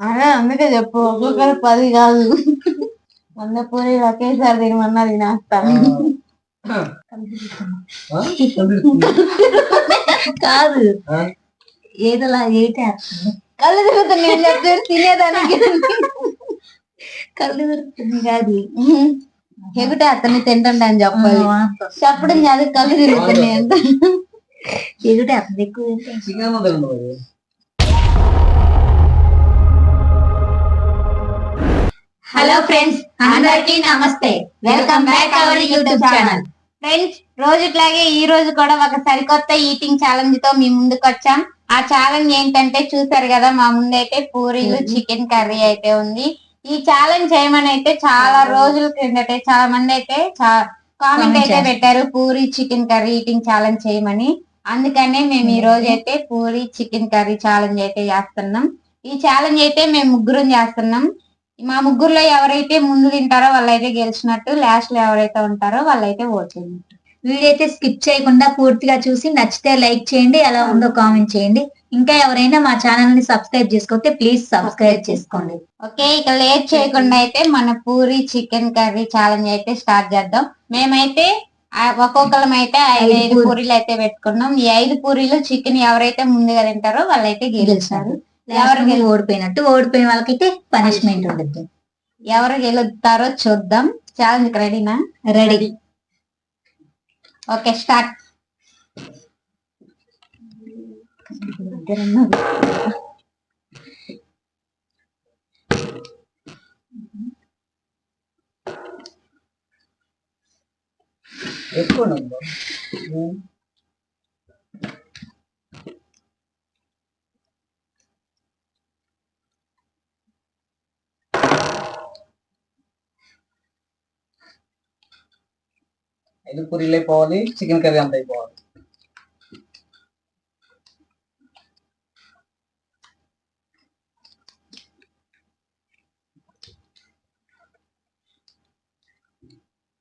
అదే అందుకే చెప్పు ఒక్కొక్కరు పది కాదు. వంద పూరి ఒకేసారి తినమన్నా తినేస్తాను కాదు? ఏదోలా ఏటే కళ్ళు తిరుగుతుంది నేను చెప్తే తినేదానికి. కళ్ళు దొరుకుతుంది కాదు. ఎగుటే అతన్ని తింటుండే అని చెప్పాలి. చెప్పడం కాదు కళ్ళు తిరుగుతున్నాయి అంట. ఎగుటే అతను ఎక్కువ హలో ఫ్రెండ్స్ అందరికీ నమస్తే. Welcome back our YouTube channel friends రోజుట్లాగే ఈ రోజు కూడా ఒక సరికొత్త ఈటింగ్ ఛాలెంజ్తో మీ ముందుకు వచ్చాం. ఆ ఛాలెంజ్ ఏంటంటే చూసారు కదా మా ముందైతే పూరీలు చికెన్ కర్రీ అయితే ఉంది. ఈ ఛాలెంజ్ చేయమని అయితే చాలా రోజుల క్రిందటే చాలా మంది అయితే కామెంట్ అయితే. పెట్టారు puri chicken curry eating challenge చేయమని. అందుకనే మేము ఈ రోజు అయితే పూరి చికెన్ కర్రీ ఛాలెంజ్ అయితే చేస్తున్నాం. ఈ ఛాలెంజ్ అయితే మేము ముగ్గురం చేస్తున్నాం. మా ముగ్గురులో ఎవరైతే ముందు తింటారో వాళ్ళైతే గెలిచినట్టు లాస్ట్లో ఎవరైతే ఉంటారో వాళ్ళైతే ఓట్ చేయండి వీడియో అయితే స్కిప్ చేయకుండా పూర్తిగా చూసి నచ్చితే లైక్ చేయండి ఎలా ఉందో కామెంట్ చేయండి. ఇంకా ఎవరైనా మా ఛానల్ని సబ్స్క్రైబ్ చేసుకోతే ప్లీజ్ సబ్స్క్రైబ్ చేసుకోండి. ఓకే ఇక లేట్ చేయకుండా అయితే మన పూరి చికెన్ కర్రీ ఛాలెంజ్ అయితే స్టార్ట్ చేద్దాం. మేమైతే ఒక్కొక్కరం అయితే ఐదు ఐదు ఐదు పూరి- పూరీలు అయితే పెట్టుకున్నాం. ఈ ఐదు పూరీలు చికెన్ ఎవరైతే ముందుగా తింటారో వాళ్ళైతే గెలిచారు ఎవరు గెలి ఓడిపోయినట్టు ఓడిపోయిన వాళ్ళకైతే పనిష్మెంట్ ఉండదు ఎవరు గెలుస్తారో చూద్దాం. ఛాలెంజ్ రెడీనా రెడీ ఓకే స్టార్ట్ ఎక్కువ ఐదు పూరీలు అయిపోవాలి చికెన్ కర్రీ అంత అయిపోవాలి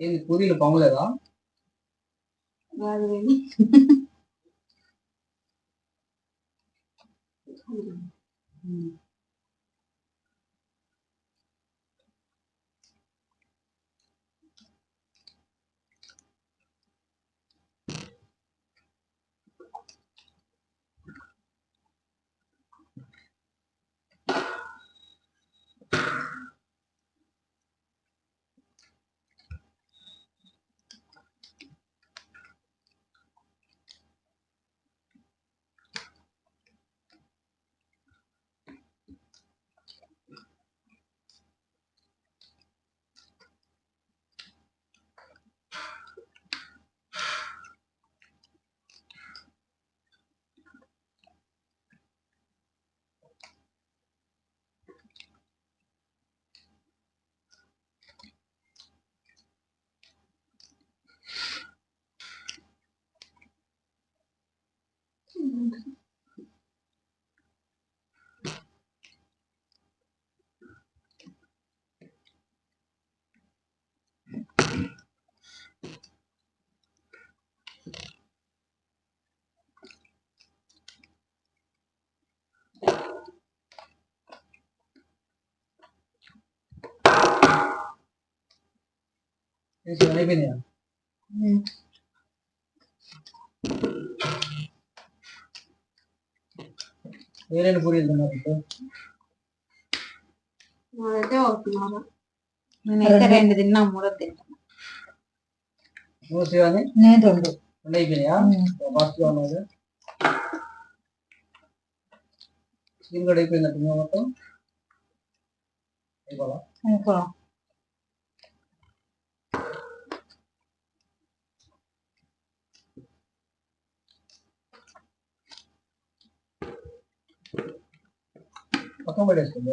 ఏంది పూరీలు పొంగలేదా ఇది చికెన్ అయిపోయినాయా ఏ రెండు పూరీలు తిన్నారు ఇప్పుడు? నేనైతే అవుతున్నాను నేనైతే రెండు తిన్నా మూడో తింటా నువ్వు శివాని నేను రెండు రెండు అయిపోయినాయా ఫాస్ట్గా ఉన్నది చికెన్ కూడా అయిపోయిందంట మొత్తం అయిపోలా ఇంకో పక్కన పడేసుకోండి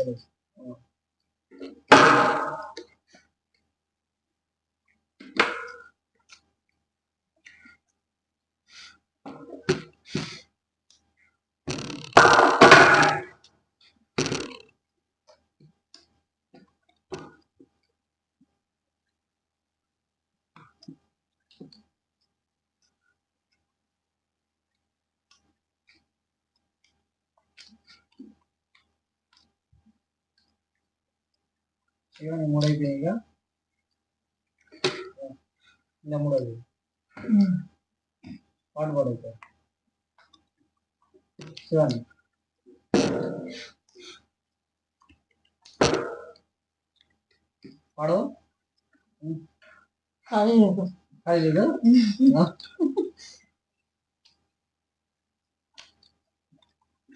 వేరే. ఇవన్నీ మూడు అయిపోయాయి ఇక ఇంకా మూడోది ఉమ్. పాటు పాడు అయితే శివాని పాడు ఖాళీ లేదు. అది లేదు ఆ?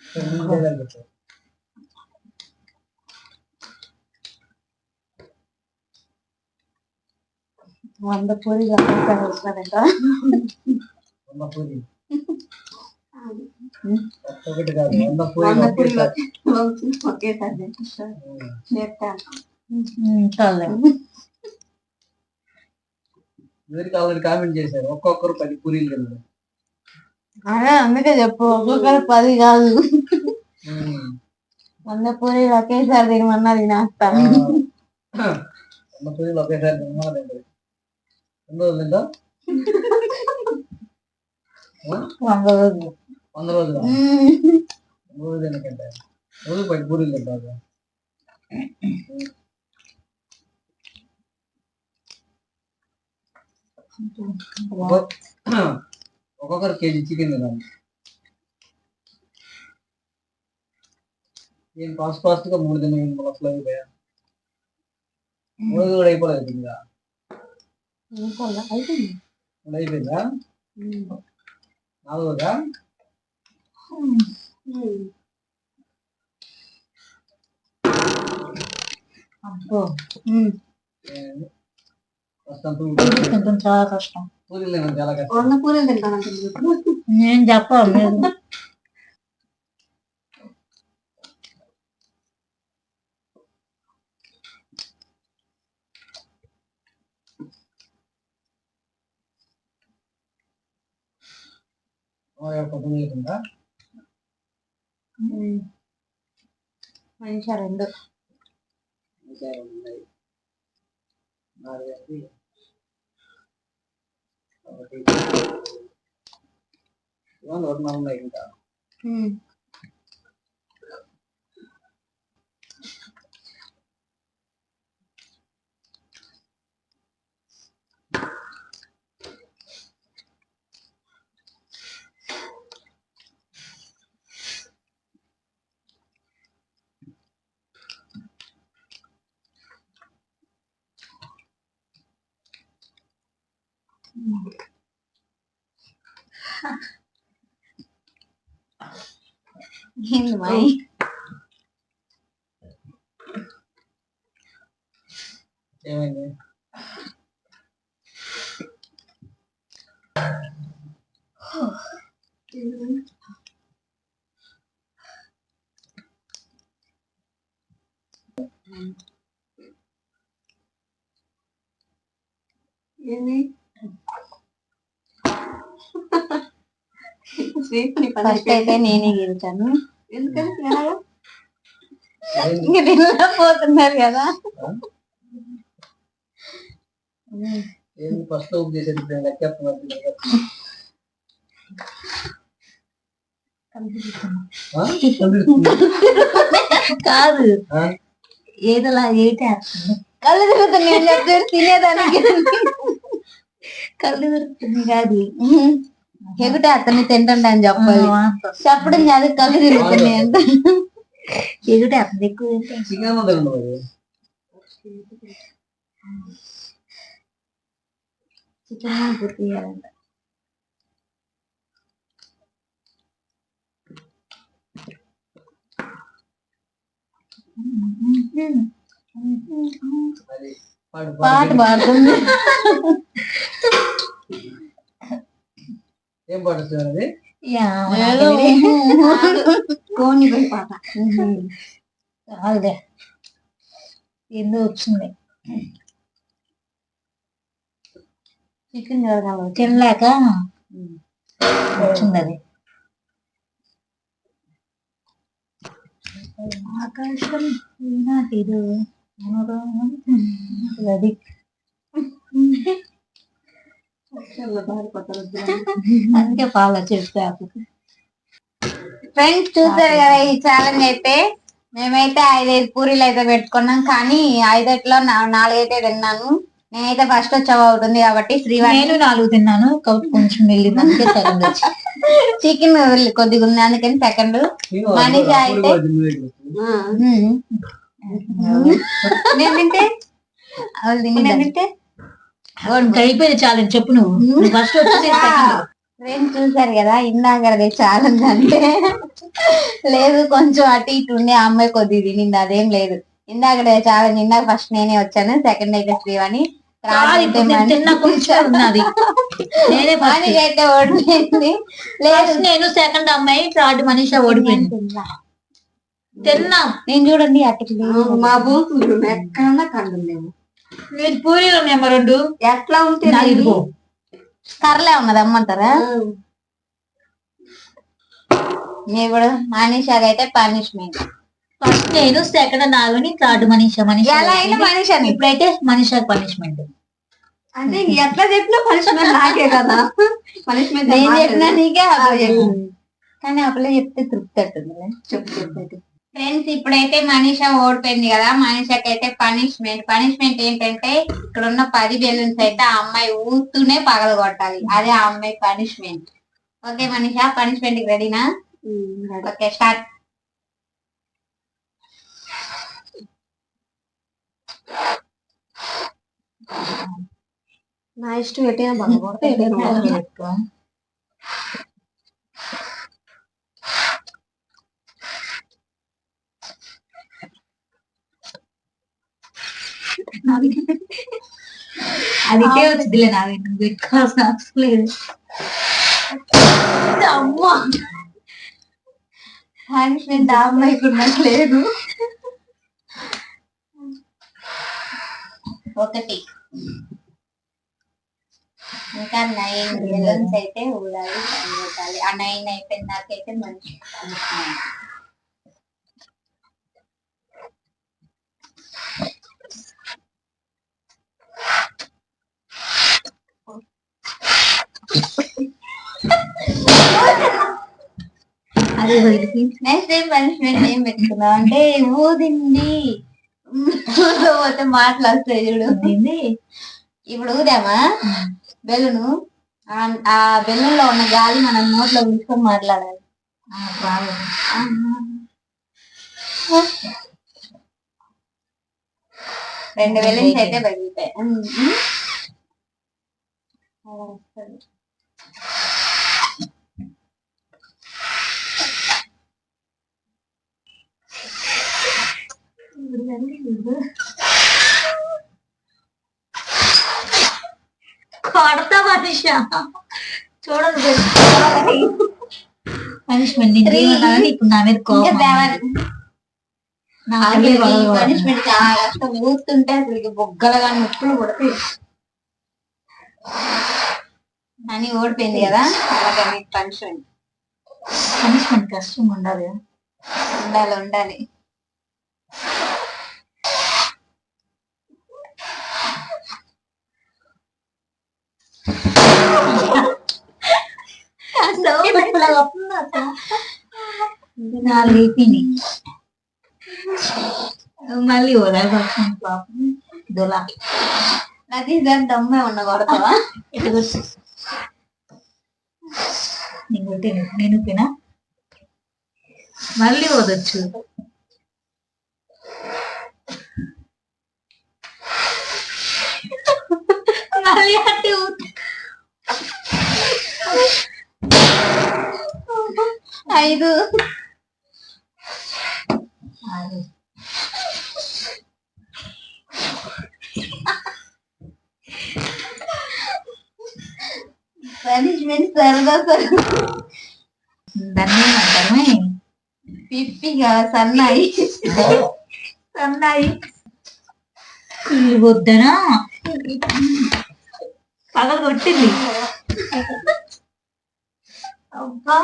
సరే, ముందు డైలాగ్ చెప్పు. వంద పూరి వంద ఒకటి కాదు వంద ఒకేసారి. ఆల్రెడీ కామెంట్ చేశారు ఒక్కొక్కరు పది పూరీలు తిన్నారు అదే అందుకే చెప్పు ఒక్కొక్కరు పది కాదు. వంద పూరీలు ఒకేసారి తినమన్నా తినేస్తాను. వంద పూరీలు ఒకేసారి తిన్నారండి ఎన్ని రోజులు తిందా వంద రోజులు. వంద రోజులు వంద రోజులు తినకంటే రోజు పది పూరీలు తింటారు ఒక్కొక్క- ఒక్కొక్కరు కేజీ చికెన్ తినాలి నేను ఫాస్ట్ ఫాస్ట్గా మూడు తిన్నాను అసలు అయిపోయా మూడు కూడా అయిపోలేదు ఇంకా మూడు అయిపోయిందా? నాలుగోదా? అబ్బో. చాలా కష్టం. పూరీలు చాలా కష్టం. పూరీలు తింటాను నేను చెప్పాలి అవుతుందా మంచిగా రెండు. ఒకటి. ఇంకా. ఏంది మాయి ఏమైంది ఏంది ఫస్ట్ అయితే నేనే గెలిచాను? ఇంక తినలేకపోతున్నారు కదా. ఫస్ట్? కాదు? ఏదోలా ఏటేస్తుంది కళ్ళు చెప్తే తినేదానికి. కళ్ళు తిరుగుతుంది కాదు. ఎగుటే అతన్ని తింటుండే అని చెప్పాలి చెప్పడం కాదు కళ్ళు తిరుగుతున్నాయి అంట ఎగుటేస్తుంది ఎక్కువ తింటే. చికెన్ తినండి మరి చికెన్ పూర్తి చేయాలంట అది పాడు పాట పాడు పాడుతుంది ఏం కోని పాట. ఏందో వచ్చింది. చికెన్ జరగాలి తినలేక? వచ్చింది అది ఆకాశం ఈనాటిదు అది అందుకే ఫాలో చేస్తే ఫ్రెండ్స్ చూసారు కదా ఈ ఛాలెంజ్ అయితే? మేమైతే ఐదైదు పూరీలు అయితే పెట్టుకున్నాం కానీ ఐదట్లో నాలుగైతే తిన్నాను. నేనైతే ఫస్ట్ వచ్చావు అవుతుంది కాబట్టి శ్రీవాణి నేను నాలుగు తిన్నాను కొంచెం వెళ్ళింది అందుకే వచ్చి చికెన్ కొద్దిగా ఉంది అందుకని సెకండ్ మనీష అయితే- నేను తింటే? నేను తింటే? ఇంకా అయిపోయింది చాలు చెప్పు నువ్వు. ఫస్ట్ వచ్చేసి. ఫ్రెండ్స్ చూసారు కదా ఇందాక అది చాలా అంటే. లేదు కొంచెం అటు ఇటు ఉండే ఆ అమ్మాయి కొద్దిగా తినింది అదేం లేదు. ఇందాక చాలా ఇందాక ఫస్ట్ నేనే వచ్చాను సెకండ్ అయితే శ్రీవాణి. చాలు అయితే నేను నేనే ఓడిపోయింది. లేదు. నేను సెకండ్ అమ్మాయి థర్డ్ మనీషా ఓడిపోయింది. తిన్నా. నేను చూడండి అటు మా బూతు ఎక్కడన్నా కండులేము మీరు పూరీలు ఉన్నాయమ్మా రెండు. ఎట్లా ఉంటే నాకు ఇదిగో. ఉన్నది అమ్మంటారా ఇప్పుడు మనీషాకి అయితే పనిష్మెంట్. ఫస్ట్ నేను సెకండ్ నాగని థర్డ్ మనీషా మనీషా ఎలా అయినా. మనీషాని. ఇప్పుడైతే మనీషా పనిష్మెంట్. అంటే ఎట్లా చెప్పినా పనిష్మెంట్ నాకే కదా. పనిష్మెంట్ నేను చెప్పినా నీకే కానీ అప్పుడే చెప్తే తృప్తి అవుతుంది. చెప్పు చెప్పు ఫ్రెండ్స్ ఇప్పుడైతే మనీషా ఓడిపోయింది కదా. మనీషాకి అయితే పనిష్మెంట్ పనిష్మెంట్ ఏంటంటే ఇక్కడ ఉన్న పది బెలూన్స్ అయితే ఆ అమ్మాయి ఊస్తూనే పగలగొట్టాలి అదే ఆ అమ్మాయి పనిష్మెంట్ ఓకే మనీషా పనిష్మెంట్ రెడీనా ఓకే స్టార్ట్ నా ఇష్టం ఎటైనా బాగా ఎటైనా బాగా అదికే వచ్చిందిలే నావి నువ్వు పెట్టుకోవాల్సిన అవసరం లేదు. అమ్మా. ఆ అమ్మాయికి ఒకటి. ఇంకా నైన్ బెలూన్స్ అయితే ఊడాలి ఆ నైన్ అయిపోయిన దాకైతే మంచి అదే నెక్స్ట్ పనిష్మెంట్ ఏం పెట్టుకున్నావు? అంటే ఊదింది. పోతే మాటలు వస్తాయి చూడు? ఇప్పుడు ఊదామా? బెలూను ఆ- బెలూన్లో ఉన్న గాలి మనం నోట్లో ఉంచుకొని మాట్లాడాలి. రెండు బెలూన్స్ అయితే పగిలితాయి కొడతా మనిషా. చూడండి పనిష్మెంట్ ఇప్పుడు నా మీద కోపం. పనిష్మెంట్ చాలా కష్టం. ఊస్తుంటే అసలు బొగ్గలుగా నొప్పులు పడతాయి అని ఓడిపోయింది కదా? అలాగే పనిష్మెంట్. పనిష్మెంట్ కష్టం ఉండదు ఉండాలి ఉండాలి. నాలుగు అయిపోయినాయి మళ్ళీ ఓదాలి పక్షం పాపం దులా. అది దాని దమ్మే ఉన్న కొడతావా? ఇటు కూర్చో. నేను కొట్టాను నేను పినా మళ్ళీ ఓదొచ్చు మళ్ళీ అంటే ఐదు. పనిష్మెంట్ సరదా దాన్ని ఏమంటారు పిప్పిగా సన్నాయి. సన్నాయి. వద్దనా? పగలు కొట్టింది. అబ్బా.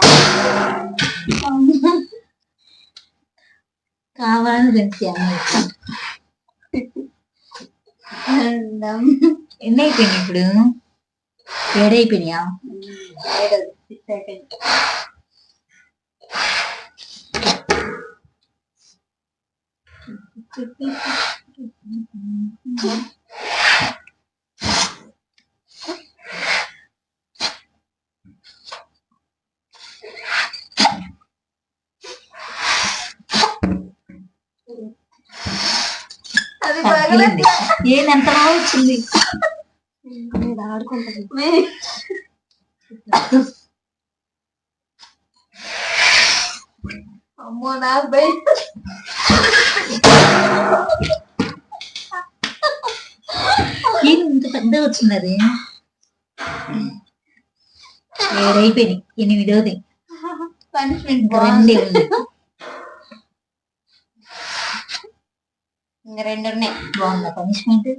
కావాలని తెలిసి అందం. ఎన్ని అయిపోయినాయి ఇప్పుడు ఏడైపోయినాయా ఏడోది. Six అయిపోయింది. అది తగ్గింది ఏది ఎంత బాగా వచ్చింది? అమ్మో భయం. ఏది ఇంత పెద్ద వచ్చింది అది. ఏడైపోయినాయి. ఎనిమిదోది. పనిష్మెంట్ ఉంది ఇంకా రెండు ఉన్నాయి. బాగుందా పనిష్మెంట్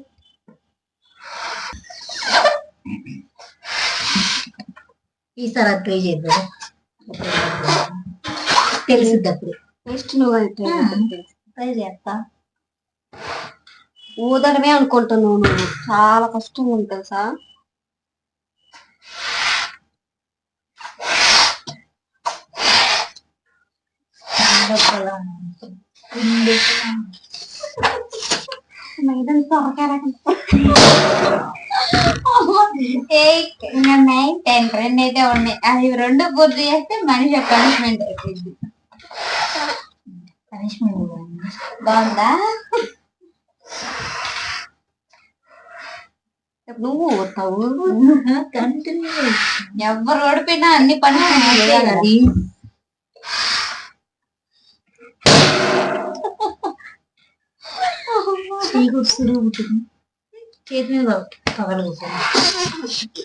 ఈసారి అది ట్రై చేద్దాం. తెలుసుద్ది అప్పుడు. నెక్స్ట్ నువ్వు ట్రై చేస్తా. ఊదడమే అనుకుంటున్నావు నువ్వు. చాలా కష్టంగా ఉంది తెలుసా? ఎయిట్ ఇంకా నైన్ టెన్ రెండు అయితే ఉన్నాయి అవి రెండు పూర్తి చేస్తే మనిషి పనిష్మెంట్ అయిపోయింది పనిష్మెంట్ బాగుందా నువ్వు ఊతావు కంటిన్యూ ఎవరు ఓడిపోయినా అన్ని పనిష్మెంట్ చేయాలి అది చీకు సురుగుతుంది చేతి మీద కవర్ కూర్చొని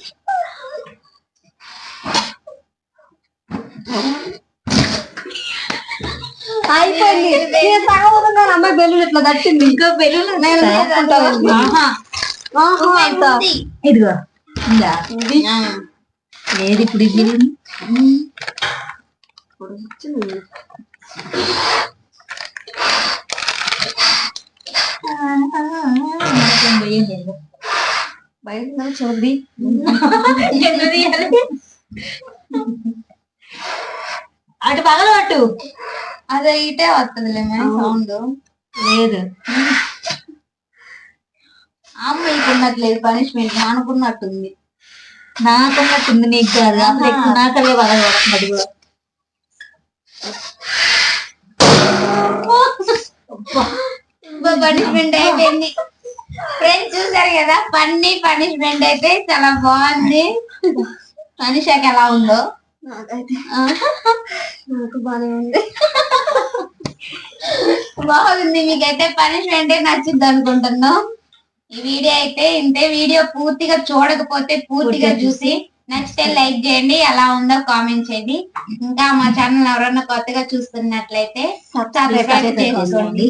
అయిపోయింది నేను సగం ఊదున్నాను, అమ్మాయి బెల్లులు ఇట్లా దట్టింది ఇంకా బెలూన్ నేను తీసుకుంటాను. ఆహా ఆహా, అంత. ఇదిగో ఇందా ఇది. ఏది ఇప్పుడు ఇది ఇప్పుడు వచ్చింది. బయట చూద్ది అటు పగల పట్టు. అదే ఇటే వస్తుంది సౌండ్. లేదు. అమ్మాయికి ఉన్నట్లేదు పనిష్మెంట్ అనుకున్నట్టుంది నాకున్నట్టుంది నీకు కాదు. అప్పుడు ఎక్కువ నాకదే పగల కూడా. పనిష్మెంట్ అయిపోయింది. ఫ్రెండ్స్ చూసారు కదా? ఫన్నీ పనిష్మెంట్ అయితే చాలా బాగుంది. మనిషాకి ఎలా ఉందో? నాకైతే నాకు బానే ఉంది. బాగుంది. మీకైతే పనిష్మెంట్ నచ్చింది అనుకుంటున్నాం. ఈ వీడియో అయితే ఇంతే. వీడియో పూర్తిగా చూడకపోతే పూర్తిగా చూసి నచ్చితే లైక్ చేయండి. ఎలా ఉందో కామెంట్ చేయండి. ఇంకా మా ఛానల్ ఎవరన్నా కొత్తగా చూస్తున్నట్లయితే సబ్స్క్రైబ్ చేసుకోండి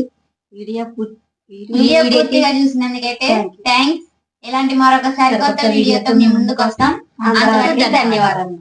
వీడియో పు- వీడియో పూర్తిగా చూసినందుకైతే థ్యాంక్స్ ఇలాంటి మరొకసారి కొత్త వీడియోతో మీ ముందుకు వస్తాం ధన్యవాదాలు